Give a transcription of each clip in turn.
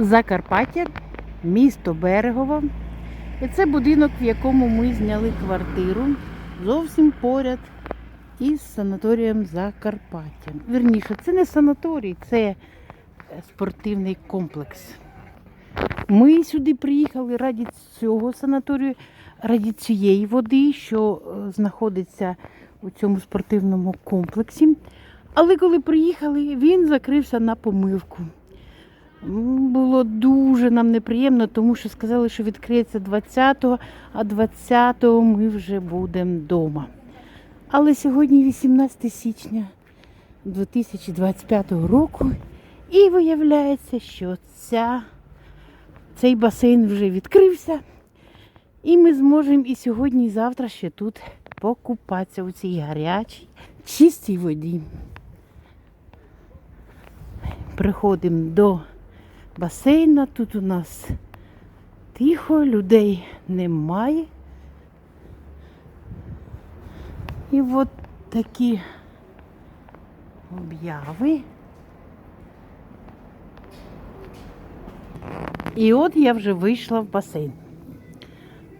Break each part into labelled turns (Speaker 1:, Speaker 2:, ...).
Speaker 1: Закарпаття, місто Берегово. І це будинок, в якому ми зняли квартиру зовсім поряд із санаторієм Закарпаття. Вірніше, це не санаторій, це е, спортивний комплекс. Ми сюди приїхали раді цього санаторію, раді цієї води, що е, знаходиться у цьому спортивному комплексі. Але коли приїхали, він закрився на помивку. Було дуже нам неприємно, тому що сказали, що відкриється 20-го, а 20-го ми вже будемо вдома. Але сьогодні 18 січня 2025 року, і виявляється, що ця, цей басейн вже відкрився. І ми зможемо і сьогодні, і завтра ще тут покупатися у цій гарячій, чистій воді. Приходимо до басейна. Тут у нас тихо, людей немає. І от такі обяви. І от я вже вийшла в басейн.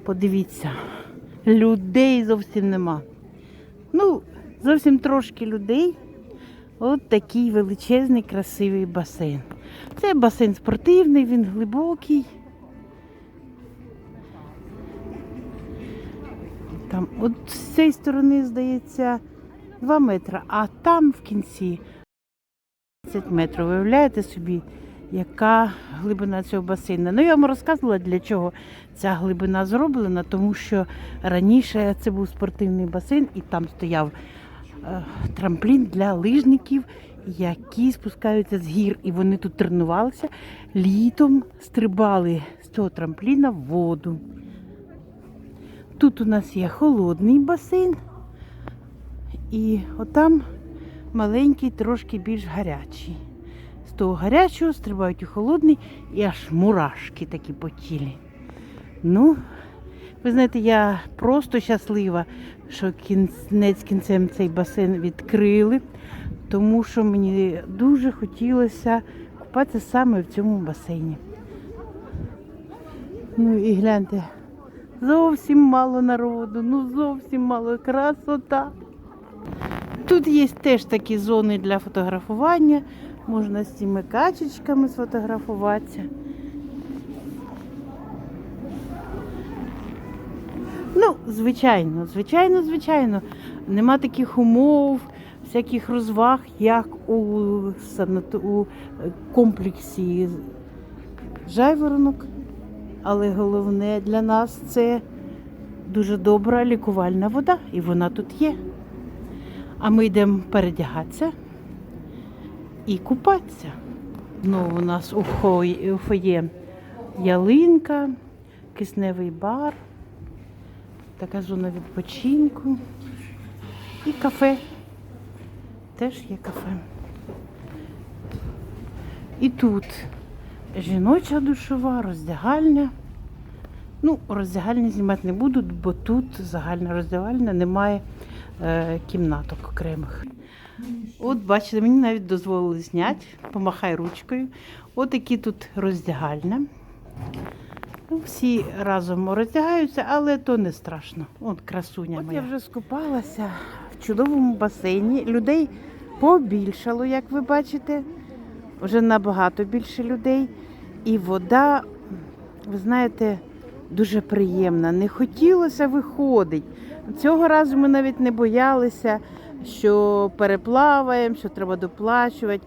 Speaker 1: Подивіться, людей зовсім нема. Ну, зовсім трошки людей. От такий величезний, красивий басейн. Це басейн спортивний, він глибокий. Там, от з цієї сторони, здається, 2 метри, а там в кінці 10 метрів. Виявляєте собі, яка глибина цього басейну. Ну, я вам розказувала, для чого ця глибина зроблена, тому що раніше це був спортивний басейн і там стояв трамплін для лижників, які спускаються з гір. І вони тут тренувалися, літом стрибали з цього трампліна в воду. Тут у нас є холодний басейн, і отам маленький, трошки більш гарячий. З того гарячого стрибають у холодний і аж мурашки такі по тілі. Ну, ви знаєте, я просто щаслива, що кінець кінцем цей басейн відкрили, тому що мені дуже хотілося купатися саме в цьому басейні. Ну і гляньте, зовсім мало народу, ну зовсім мало красота. Тут є теж такі зони для фотографування. Можна з цими качечками сфотографуватися. Ну, звичайно, звичайно, звичайно. Нема таких умов, всяких розваг, як у, у е, комплексі жайворонок. Але головне для нас це дуже добра лікувальна вода, і вона тут є. А ми йдемо передягатися і купатися. Ну, у нас у фоє ялинка, кисневий бар, така зона відпочинку і кафе. Теж є кафе. І тут жіноча душова, роздягальня. Ну, роздягальні знімати не буду, бо тут загальна роздягальня, немає е, кімнаток окремих. От, бачите, мені навіть дозволили зняти, помахай ручкою. От які тут роздягальня. Ну, всі разом роздягаються, але то не страшно. От красуня моя. Я вже скупалася в чудовому басейні. Людей побільшало, як ви бачите. Вже набагато більше людей. І вода, ви знаєте, дуже приємна. Не хотілося виходити. Цього разу ми навіть не боялися, що переплаваємо, що треба доплачувати.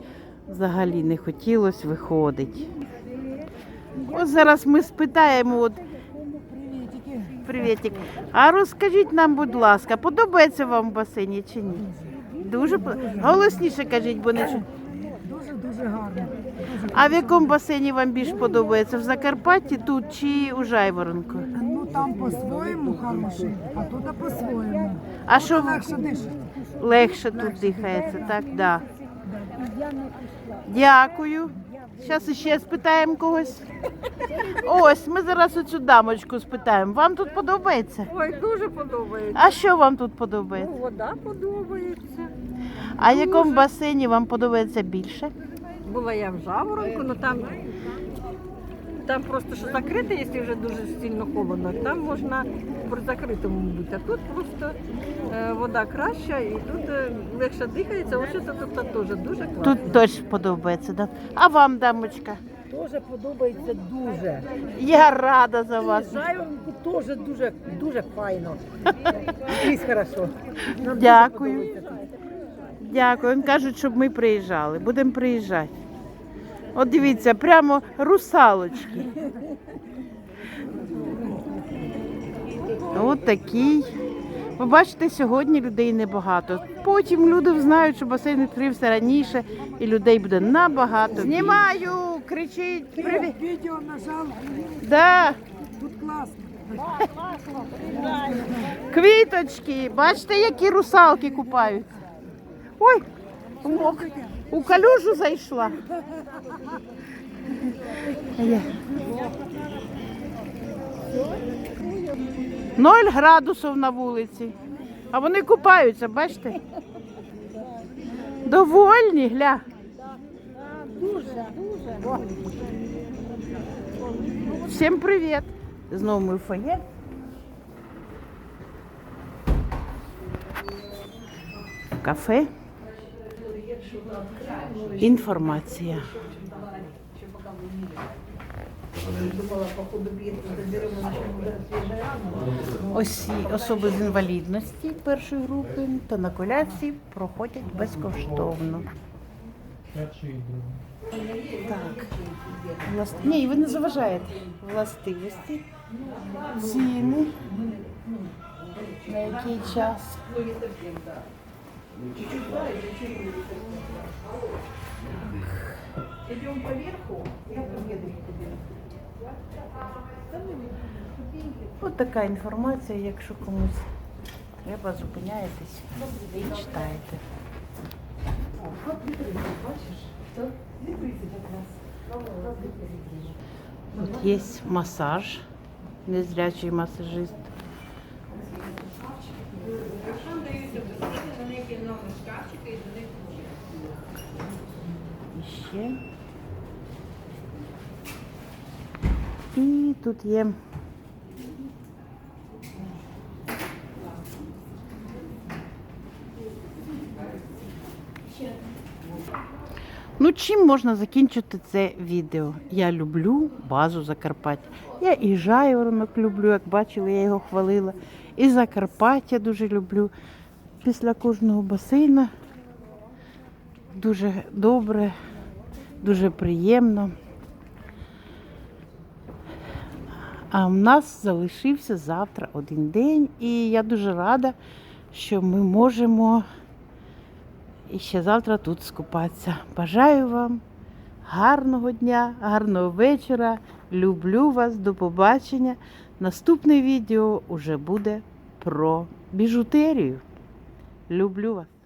Speaker 1: Взагалі не хотілося виходити. От зараз ми спитаємо, от, Привітик. А розкажіть нам, будь ласка, подобається вам в басейні чи ні? Дуже по- голосніше кажіть, бо не чу-
Speaker 2: Дуже дуже гарно.
Speaker 1: А в якому басейні вам більш подобається? В Закарпатті тут чи у Жайворонку?
Speaker 2: Ну там по-своєму хороший, а тут по-своєму.
Speaker 1: А що
Speaker 2: Легше дишати.
Speaker 1: легше тут дихається, так? Да. Дякую. Зараз ще спитаємо когось. Ось, ми зараз оцю дамочку спитаємо. Вам тут подобається?
Speaker 3: Ой, дуже подобається.
Speaker 1: А що вам тут подобається?
Speaker 3: Ну, вода подобається.
Speaker 1: А в якому басейні вам подобається більше?
Speaker 3: Була я в Жаворонку, але там, там просто що закрите, якщо вже дуже сильно холодно, там можна при закритому бути. А тут просто е, вода краща і тут е, легше дихається. Ось це тут теж дуже класно.
Speaker 1: Тут теж подобається, да? А вам, дамочка?
Speaker 4: Дуже подобається дуже.
Speaker 1: Я рада за вас.
Speaker 4: Жайворонку теж дуже, дуже файно. Скрізь хорошо. Нам дуже
Speaker 1: Дякую.
Speaker 4: подобається тут.
Speaker 1: Дякую. Вони кажуть, щоб ми приїжджали. Будемо приїжджати. От дивіться, прямо русалочки. От такий. Ви бачите, сьогодні людей небагато. Потім люди знають, що басейн відкрився раніше і людей буде набагато. Знімаю! Кричить! Привіт!
Speaker 2: Видео нажал,
Speaker 1: Да,
Speaker 2: тут классно.
Speaker 1: квіточки! Бачите, які русалки купаються. Ой! У, у калюжу зайшла. Ноль градусів на вулиці. А вони купаються, бачите? Довольні, гля. дуже. Всім привіт! Знову ми в фоє. Кафе. Інформація. Осі особи з інвалідності першої групи та на колясці проходять безкоштовно. Так. Власт... Ні, ви не заважаєте. Властивості, ціни, на який час. Ось така інформація, якщо комусь треба, зупиняєтесь і читаєте. Тут є масаж, незрячий масажист. І ще. І тут є Ну, чим можна закінчити це відео? Я люблю базу Закарпаття. Я і жайворонок люблю, як бачили, я його хвалила. І Закарпаття дуже люблю. Після кожного басейна дуже добре, дуже приємно. А в нас залишився завтра один день, і я дуже рада, що ми можемо ще завтра тут скупатися. Бажаю вам гарного дня, гарного вечора. Люблю вас, до побачення. Наступне відео уже буде про біжутерію. Люблю вас.